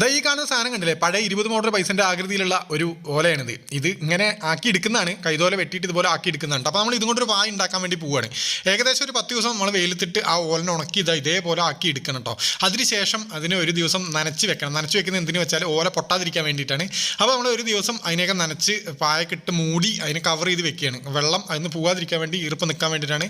ദാ ഈ കാണുന്ന സാധനം കണ്ടില്ലേ? പഴയ ഇരുപത് മോട്ടർ പൈസന്റെ ആകൃതിയിലുള്ള ഒരു ഓലയാണിത്. ഇത് ഇങ്ങനെ ആക്കി എടുക്കുന്നതാണ്. കൈതോല വെട്ടിയിട്ട് ഇതുപോലെ ആക്കി എടുക്കുന്നുണ്ട് അപ്പോൾ നമ്മൾ ഇതും കൊണ്ടൊരു വായ ഉണ്ടാക്കാൻ വേണ്ടി പോവുകയാണ് ഏകദേശം ഒരു പത്ത് ദിവസം നമ്മൾ വെയിലത്തിട്ട് ആ ഓലനെ ഉണക്കി ഇതാ ഇതേപോലെ ആക്കി എടുക്കണം കേട്ടോ അതിനുശേഷം അതിനെ ഒരു ദിവസം നനച്ച് വെക്കണം. നനച്ച് വെക്കുന്ന എന്തിനു വെച്ചാൽ ഓല പൊട്ടാതിരിക്കാൻ വേണ്ടിയിട്ടാണ്. അപ്പോൾ നമ്മൾ ഒരു ദിവസം അതിനെയൊക്കെ നനച്ച് പായക്കിട്ട് മൂടി അതിനെ കവർ ചെയ്ത് വെക്കുകയാണ്. വെള്ളം അതിന് പോകാതിരിക്കാൻ വേണ്ടി ഈർപ്പം നിൽക്കാൻ വേണ്ടിയിട്ടാണ്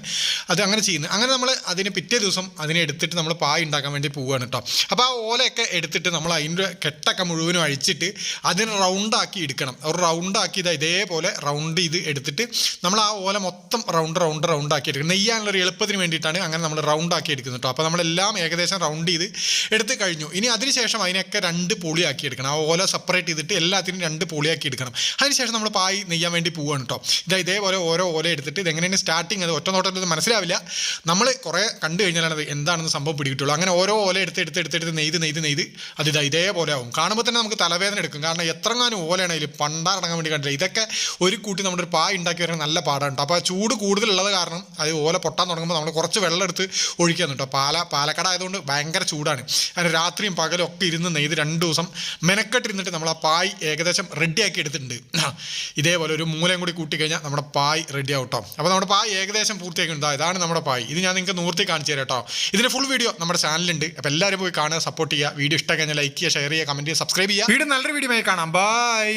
അത് അങ്ങനെ ചെയ്യുന്നത്. അങ്ങനെ നമ്മൾ അതിന് പിറ്റേ ദിവസം അതിനെ എടുത്തിട്ട് നമ്മൾ പായ ഉണ്ടാക്കാൻ വേണ്ടി പോവുകയാണ് കേട്ടോ അപ്പോൾ ആ ഓലയൊക്കെ എടുത്തിട്ട് നമ്മൾ അതിന്റെ കെട്ടൊക്കെ മുഴുവനും അഴിച്ചിട്ട് അതിനെ റൗണ്ടാക്കി എടുക്കണം. ഒരു റൗണ്ടാക്കി ഇതാ ഇതേപോലെ റൗണ്ട് ചെയ്ത് എടുത്തിട്ട് നമ്മൾ ആ ഓല മൊത്തം റൗണ്ട് റൗണ്ട് റൗണ്ടാക്കി എടുക്കണം. നെയ്യാനുള്ള ഒരു എളുപ്പത്തിന് വേണ്ടിയിട്ടാണ് അങ്ങനെ നമ്മൾ റൗണ്ടാക്കി എടുക്കുന്നത് കേട്ടോ അപ്പോൾ നമ്മളെല്ലാം ഏകദേശം റൗണ്ട് ചെയ്ത് എടുത്ത് കഴിഞ്ഞു. ഇനി അതിനുശേഷം അതിനൊക്കെ രണ്ട് പൊളിയാക്കി എടുക്കണം. ആ ഓല സെപ്പറേറ്റ് ചെയ്തിട്ട് എല്ലാത്തിനും രണ്ട് പൊളിയാക്കി എടുക്കണം. അതിനുശേഷം നമ്മൾ പായി നെയ്യാൻ വേണ്ടി പോവുകയാണ് കേട്ടോ ഇതാ ഇതേപോലെ ഓരോ ഓല എടുത്തിട്ട് ഇതെങ്ങനെയാണ് സ്റ്റാർട്ടിങ് അത് ഒറ്റ നോട്ടത്തിൽ മനസ്സിലാവില്ല. നമ്മൾ കുറേ കണ്ടു കഴിഞ്ഞാലാണ് അത് എന്താണെന്ന് സംഭവം പിടികിട്ടുള്ളൂ. അങ്ങനെ ഓരോ ഓല എടുത്ത് എടുത്ത് എടുത്ത് എടുത്ത് നെയ്ത് നെയ്ത് നെയ്ത് അത് ഇതാ ഇതേപോലെ ആവും. കാണുമ്പോൾ തന്നെ നമുക്ക് തലവേദന എടുക്കും. കാരണം എത്രങ്ങാനും ഓലയാണ് അതിൽ പണ്ടാറടങ്ങാൻ വേണ്ടി കണ്ടില്ല. ഇതൊക്കെ ഒരു കൂട്ടി നമ്മുടെ ഒരു പായ ഉണ്ടാക്കി വരാൻ നല്ല പാടാണ് അപ്പോൾ ചൂട് കൂടുതലുള്ളത് കാരണം അത് ഓല പൊട്ടാൻ തുടങ്ങുമ്പോൾ നമ്മൾ കുറച്ച് വെള്ളം എടുത്ത് ഒഴിക്കാൻ കേട്ടോ പാല പാലക്കട ആയതുകൊണ്ട് ഭയങ്കര ചൂടാണ്. അങ്ങനെ രാത്രിയും പകലും ഒക്കെ ഇരുന്ന് നെയ്ത് രണ്ട് ദിവസം മെനക്കെട്ടിരുന്നിട്ട് നമ്മൾ ആ പായ് ഏകദേശം റെഡിയാക്കി എടുത്തിട്ടുണ്ട്. ഇതേപോലെ ഒരു മൂലയും കൂടി കൂട്ടി കഴിഞ്ഞാൽ നമ്മുടെ പായ് റെഡി ആവട്ടോ അപ്പോൾ നമ്മുടെ പായ് ഏകദേശം പൂർത്തിയാക്കിയിട്ടുണ്ട്. ഇതാണ് നമ്മുടെ പായ്. ഇത് ഞാൻ നിങ്ങൾക്ക് നൂർത്തി കാണിച്ചു തരാം കേട്ടോ ഇതിന്റെ ഫുൾ വീഡിയോ നമ്മുടെ ചാനലുണ്ട് അപ്പോൾ എല്ലാവരും പോയി കാണുക സപ്പോർട്ട് ചെയ്യുക. വീഡിയോ ഇഷ്ടമായി കഴിഞ്ഞാൽ ലൈക്ക് ചെയ്യുക ഷെയർ ചെയ്യുക കമന്റ് ചെയ്യുക സബ്സ്ക്രൈബ് ചെയ്യുക. വീഡിയോ നല്ലൊരു വീഡിയോ കാണാം. ബൈ